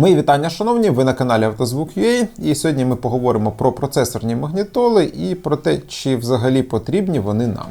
Мої вітання, шановні, ви на каналі Автозвук.ua і сьогодні ми поговоримо про процесорні магнітоли і про те, чи взагалі потрібні вони нам.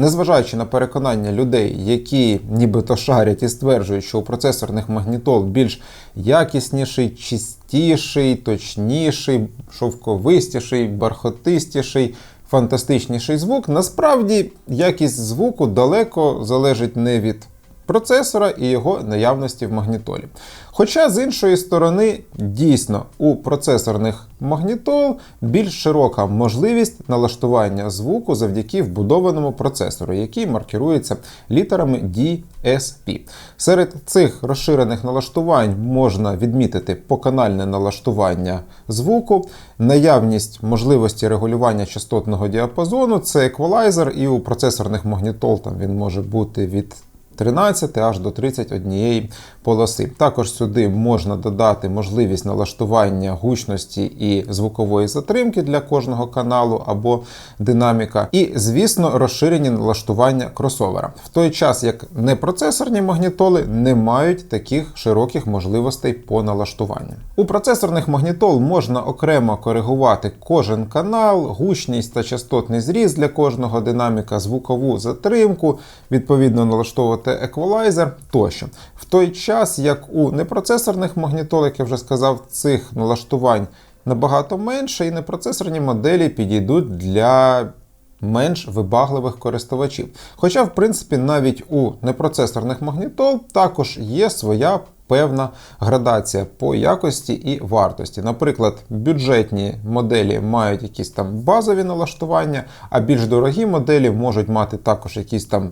Незважаючи на переконання людей, які нібито шарять і стверджують, що у процесорних магнітол більш якісніший, чистіший, точніший, шовковистіший, бархотистіший, фантастичніший звук, насправді якість звуку далеко залежить не від процесора і його наявності в магнітолі. Хоча, з іншої сторони, дійсно у процесорних магнітол більш широка можливість налаштування звуку завдяки вбудованому процесору, який маркірується літерами DSP. Серед цих розширених налаштувань можна відмітити поканальне налаштування звуку, наявність можливості регулювання частотного діапазону, це еквалайзер, і у процесорних магнітол там він може бути від 13 аж до 31 полоси. Також сюди можна додати можливість налаштування гучності і звукової затримки для кожного каналу або динаміка. І, звісно, розширені налаштування кросовера. В той час, як непроцесорні магнітоли не мають таких широких можливостей по налаштуванню. У процесорних магнітол можна окремо коригувати кожен канал, гучність та частотний зріз для кожного динаміка, звукову затримку, відповідно налаштовувати еквалайзер тощо. В той час, як у непроцесорних магнітол, як я вже сказав, цих налаштувань набагато менше, і непроцесорні моделі підійдуть для менш вибагливих користувачів. Хоча, в принципі, навіть у непроцесорних магнітол також є своя. Певна градація по якості і вартості. Наприклад, бюджетні моделі мають якісь там базові налаштування, а більш дорогі моделі можуть мати також якісь там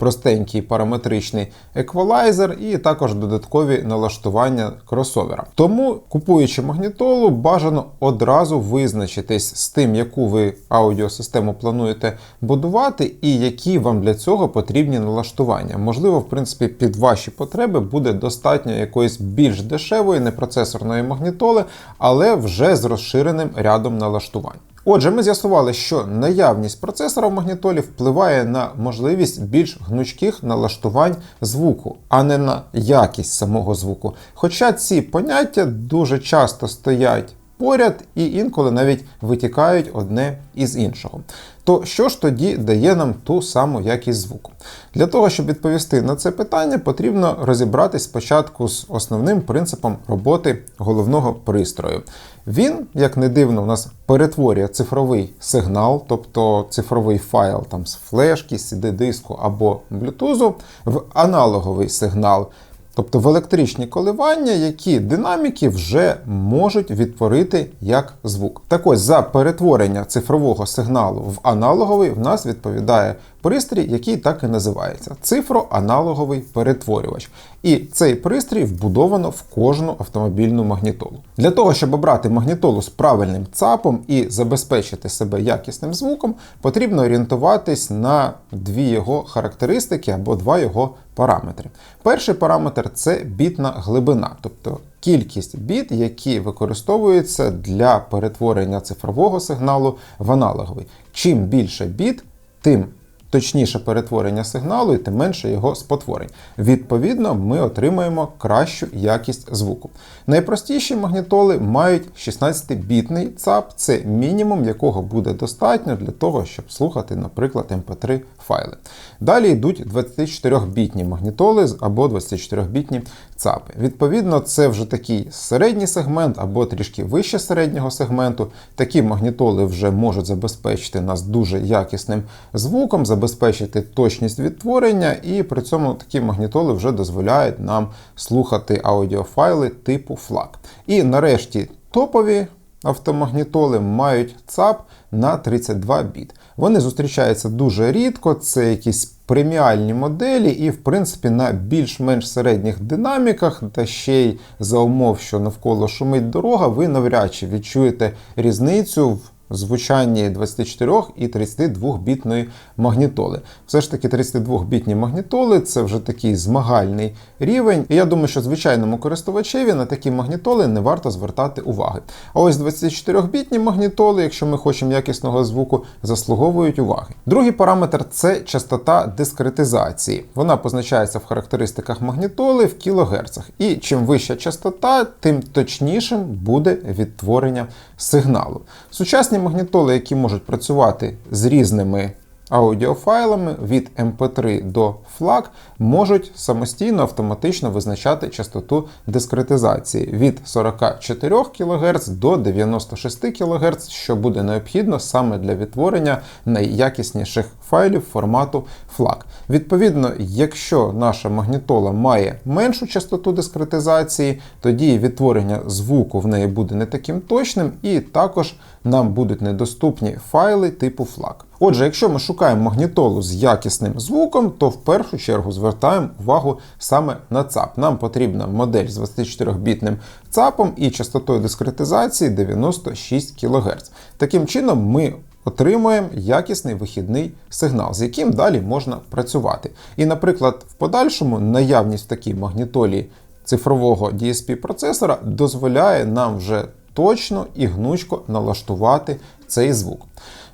простенький параметричний еквалайзер і також додаткові налаштування кросовера. Тому, купуючи магнітолу, бажано одразу визначитись з тим, яку ви аудіосистему плануєте будувати, і які вам для цього потрібні налаштування. Можливо, в принципі, під ваші потреби буде достатньо якоїсь більш дешевої непроцесорної магнітоли, але вже з розширеним рядом налаштувань. Отже, ми з'ясували, що наявність процесора в магнітолі впливає на можливість більш гнучких налаштувань звуку, а не на якість самого звуку. Хоча ці поняття дуже часто стоять поряд і інколи навіть витікають одне із іншого. То що ж тоді дає нам ту саму якість звуку? Для того, щоб відповісти на це питання, потрібно розібратись спочатку з основним принципом роботи головного пристрою. Він, як не дивно, у нас перетворює цифровий сигнал, тобто цифровий файл там з флешки, CD-диску або блютузу, в аналоговий сигнал. Тобто в електричні коливання, які динаміки вже можуть відтворити як звук. Так ось за перетворення цифрового сигналу в аналоговий в нас відповідає пристрій, який так і називається цифроаналоговий перетворювач. І цей пристрій вбудовано в кожну автомобільну магнітолу. Для того, щоб обрати магнітолу з правильним ЦАПом і забезпечити себе якісним звуком, потрібно орієнтуватись на дві його характеристики або два його параметри. Перший параметр це бітна глибина, тобто кількість біт, які використовуються для перетворення цифрового сигналу в аналоговий. Чим більше біт, тим точніше перетворення сигналу і тим менше його спотворень. Відповідно, ми отримаємо кращу якість звуку. Найпростіші магнітоли мають 16-бітний ЦАП, це мінімум, якого буде достатньо для того, щоб слухати, наприклад, MP3 ем файли. Далі йдуть 24-бітні магнітоли або 24-бітні ЦАПи. Відповідно, це вже такий середній сегмент або трішки вище середнього сегменту. Такі магнітоли вже можуть забезпечити нас дуже якісним звуком забезпечити точність відтворення, і при цьому такі магнітоли вже дозволяють нам слухати аудіофайли типу FLAC. І нарешті топові автомагнітоли мають ЦАП на 32 біт. Вони зустрічаються дуже рідко, це якісь преміальні моделі, і, в принципі, на більш-менш середніх динаміках, та ще й за умов, що навколо шумить дорога, ви навряд чи відчуєте різницю в звучанні 24 і 32-бітної магнітоли. Все ж таки 32-бітні магнітоли це вже такий змагальний рівень. І я думаю, що звичайному користувачеві на такі магнітоли не варто звертати уваги. А ось 24-бітні магнітоли, якщо ми хочемо якісного звуку, заслуговують уваги. Другий параметр це частота дискретизації. Вона позначається в характеристиках магнітоли в кілогерцах. І чим вища частота, тим точнішим буде відтворення сигналу. Сучасні магнітоли, які можуть працювати з різними аудіофайлами від MP3 до FLAC, можуть самостійно автоматично визначати частоту дискретизації від 44 кГц до 96 кГц, що буде необхідно саме для відтворення найякісніших файлів формату FLAC. Відповідно, якщо наша магнітола має меншу частоту дискретизації, тоді відтворення звуку в неї буде не таким точним, і також нам будуть недоступні файли типу FLAC. Отже, якщо ми шукаємо магнітолу з якісним звуком, то в першу чергу звертаємо увагу саме на ЦАП. Нам потрібна модель з 24-бітним ЦАПом і частотою дискретизації 96 кГц. Таким чином, ми отримуємо якісний вихідний сигнал, з яким далі можна працювати. І, наприклад, в подальшому наявність в такій магнітолі цифрового DSP-процесора дозволяє нам вже точно і гнучко налаштувати цей звук.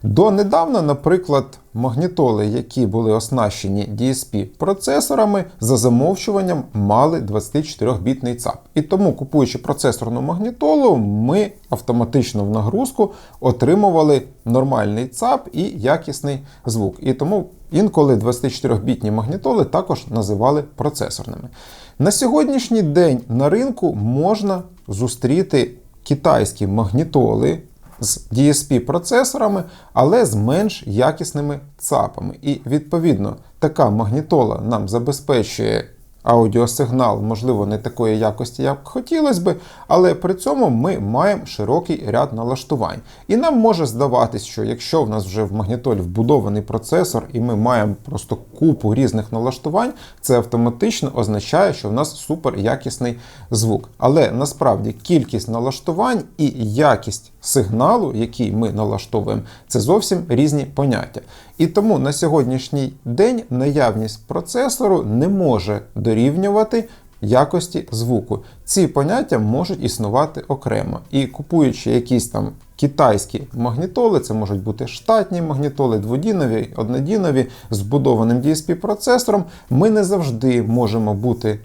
Донедавна, наприклад, магнітоли, які були оснащені DSP-процесорами, за замовчуванням мали 24-бітний ЦАП. І тому, купуючи процесорну магнітолу, ми автоматично в нагрузку отримували нормальний ЦАП і якісний звук. І тому інколи 24-бітні магнітоли також називали процесорними. На сьогоднішній день на ринку можна зустріти китайські магнітоли з DSP-процесорами, але з менш якісними ЦАПами. І відповідно така магнітола нам забезпечує аудіосигнал, можливо, не такої якості, як хотілося би, але при цьому ми маємо широкий ряд налаштувань. І нам може здаватись, що якщо в нас вже в магнітолі вбудований процесор, і ми маємо просто купу різних налаштувань, це автоматично означає, що в нас супер якісний звук. Але насправді кількість налаштувань і якість сигналу, який ми налаштовуємо, це зовсім різні поняття. І тому на сьогоднішній день наявність процесору не може дорівнювати якості звуку. Ці поняття можуть існувати окремо. І купуючи якісь там китайські магнітоли, це можуть бути штатні магнітоли, дводінові, однодінові, з вбудованим DSP-процесором, ми не завжди можемо бути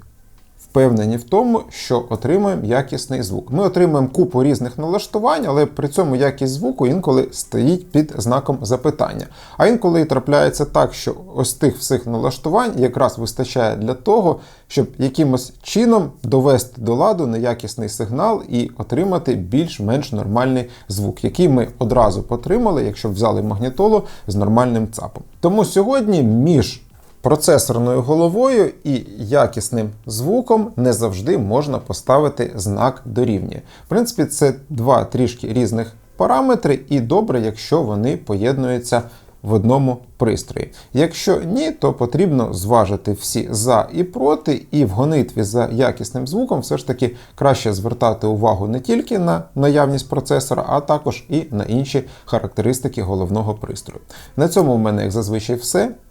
впевнені в тому, що отримуємо якісний звук. Ми отримуємо купу різних налаштувань, але при цьому якість звуку інколи стоїть під знаком запитання. А інколи трапляється так, що ось тих всіх налаштувань якраз вистачає для того, щоб якимось чином довести до ладу неякісний сигнал і отримати більш-менш нормальний звук, який ми одразу потримали, якщо взяли магнітолу з нормальним ЦАПом. Тому сьогодні між Процесорною головою і якісним звуком не завжди можна поставити знак дорівнює. В принципі, це два трішки різних параметри, і добре, якщо вони поєднуються в одному пристрої. Якщо ні, то потрібно зважити всі за і проти, і в гонитві за якісним звуком все ж таки краще звертати увагу не тільки на наявність процесора, а також і на інші характеристики головного пристрою. На цьому в мене, як зазвичай, все.